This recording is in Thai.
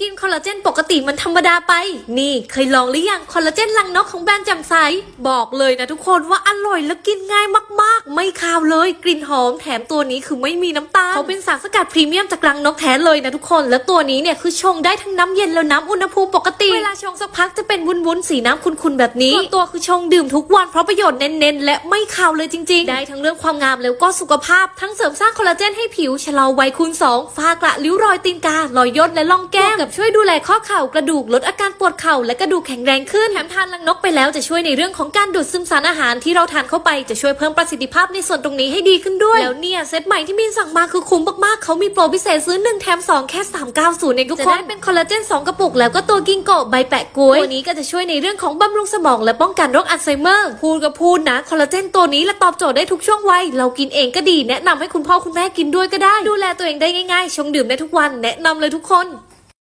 กิน คอลลาเจนปกติมันธรรมดาไป นี่เคยลองหรือยังคอลลาเจนลังนกของแบรนด์แจำใส บอกเลยนะทุกคนว่าอร่อยและกินง่ายมากๆ ไม่คาวเลย กลิ่นหอมแถมตัวนี้คือไม่มีน้ำตาลเขาเป็นสารสกัดพรีเมียมจากรังนกแท้เลยนะทุกคน แล้วตัวนี้เนี่ยคือชงได้ทั้งน้ำเย็นและน้ำอุณหภูมิปกติเวลาชงสักพักจะเป็นวุ้นๆสีน้ำขุ่นๆแบบนี้ส่วนตัวคือชงดื่มทุกวันเพราะประโยชน์เน้นๆและไม่คาวเลยจริง ๆ ได้ทั้งเรื่องความงามแล้วก็สุขภาพทั้งเสริมสร้างคอลลาเจนให้ผิวชะลอวัยคูณสองฝ้ากระริ้วรอยตีนการอยย่นและล่องแก้มกับช่วยดูแลข้อเข่ากระดูกลดอาการปวดเข่าและกระดูกแข็งแรงขึ้นแถมทานลังนกไปแล้วจะช่วยในเรื่องของการดูดซึมสารอาหารที่เราทานเข้าไปจะช่วยเพิ่มประสิทธิภาพในส่วนตรงนี้ให้ดีขึ้นด้วยแล้วเนี่ยเซตใหม่ที่มินสั่งมาคือคุ้มมากๆเขามีโปรพิเศษซื้อ1แถม2แค่390เองทุกคนจะได้เป็นคอลลาเจน2กระปุกแล้วก็ตัวกิงโกะใบแปะกล้วยตัวนี้ก็จะช่วยในเรื่องของบำรุงสมองและป้องกันโรคอัลไซเมอร์พูดก็พูดนะคอลลาเจนตัวนี้และตอบโจทย์ได้ทุกช่วงวัยเรากินเองก็ดี แนะนำให้คุณพ่อคุณแม่กินด้วยก็ได้ ดูแลตัวเองได้ง่ายๆ ชงดื่มได้ทุกวันแนะนำเลยทุกคน